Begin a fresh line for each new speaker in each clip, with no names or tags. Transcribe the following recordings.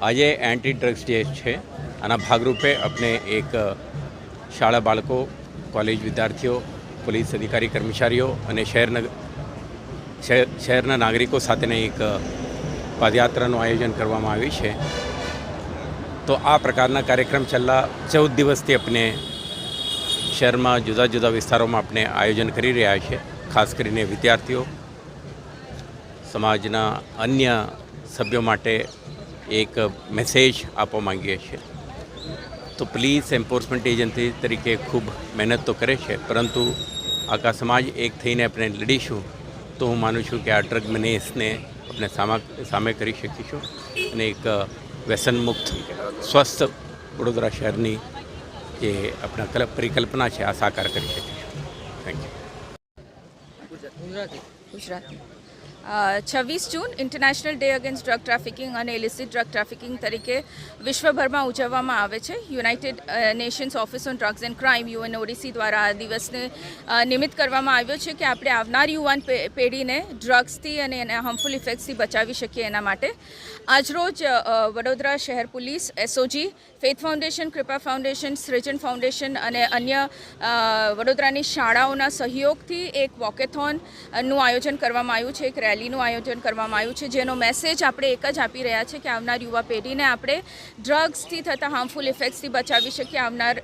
આજે anti drugs day છે, આના ભાગરૂપે આપણે એક શાળા બાળકો કોલેજ વિદ્યાર્થીઓ, પોલીસ અધિકારી, કર્મચારીઓ અને શહેરના શહેર- શહેરના નાગરિકો સાથેની એક પદયાત્રાનું આયોજન કરવામાં આવ્યું છે. તો આ પ્રકારના કાર્યક્રમ છેલ્લા ચૌદ દિવસથી આપણે શહેરમાં જુદા જુદા વિસ્તારોમાં આપણે આયોજન કરી રહ્યા છીએ ખાસ કરીને વિદ્યાર્થીઓ, સમાજના અન્ય સભ્યો માટે એક મેસેજ આપવા માંગીએ છીએ. તો પોલીસ એન્ફોર્સમેન્ટ એજન્સી તરીકે ખૂબ મહેનત તો કરે છે પરંતુ આખા સમાજ એક થઈને આપણે લડીશું તો હું માનું છું કે આ ડ્રગ મેનેસને આપણે સામા સામે કરી શકીશું અને એક વ્યસનમુક્ત સ્વસ્થ વડોદરા શહેરની જે આપણા કલ પરિકલ્પના છે આ સાકાર કરી શકીશું. Thank you
Gujarati. છવ્વીસ જૂન international day against drug trafficking અને ઇલિસિટ ડ્રગ ટ્રાફિકિંગ તરીકે વિશ્વભરમાં ઉજવવામાં આવે છે. United Nations office on drugs and crime UN ODC દ્વારા આ દિવસને નિમિત્ત કરવામાં આવ્યો છે કે આપણે આવનાર યુવાન પેઢીને ડ્રગ્સથી અને એના હાર્મફુલ ઇફેક્ટ્સથી બચાવી શકીએ એના માટે. આજરોજ વડોદરા શહેર police SOG faith foundation Kripa foundation Srujan foundation અને અન્ય વડોદરાની શાળાઓના સહયોગથી એક વોકેથોનનું આયોજન કરવામાં આવ્યું છે. એક રેલીનું આયોજન કરવામાં આવ્યું છે, જેનો મેસેજ આપણે એક જ આપી રહ્યા છે કે આવનાર યુવા પેઢીને આપણે ડ્રગ્સથી થતા હાર્મફુલ ઇફેક્ટ્સથી બચાવી શકીએ. આવનાર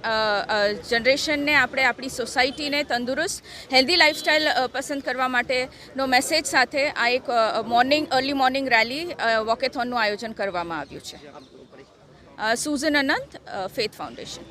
જનરેશનને આપણે આપણી સોસાયટીને તંદુરસ્ત હેલ્ધી લાઇફસ્ટાઇલ પસંદ કરવા માટેનો મેસેજ સાથે આ એક મોર્નિંગ અર્લી મોર્નિંગ રેલી વોકેથોનનું આયોજન કરવામાં આવ્યું છે. સુઝન અનંત ફેથ ફાઉન્ડેશન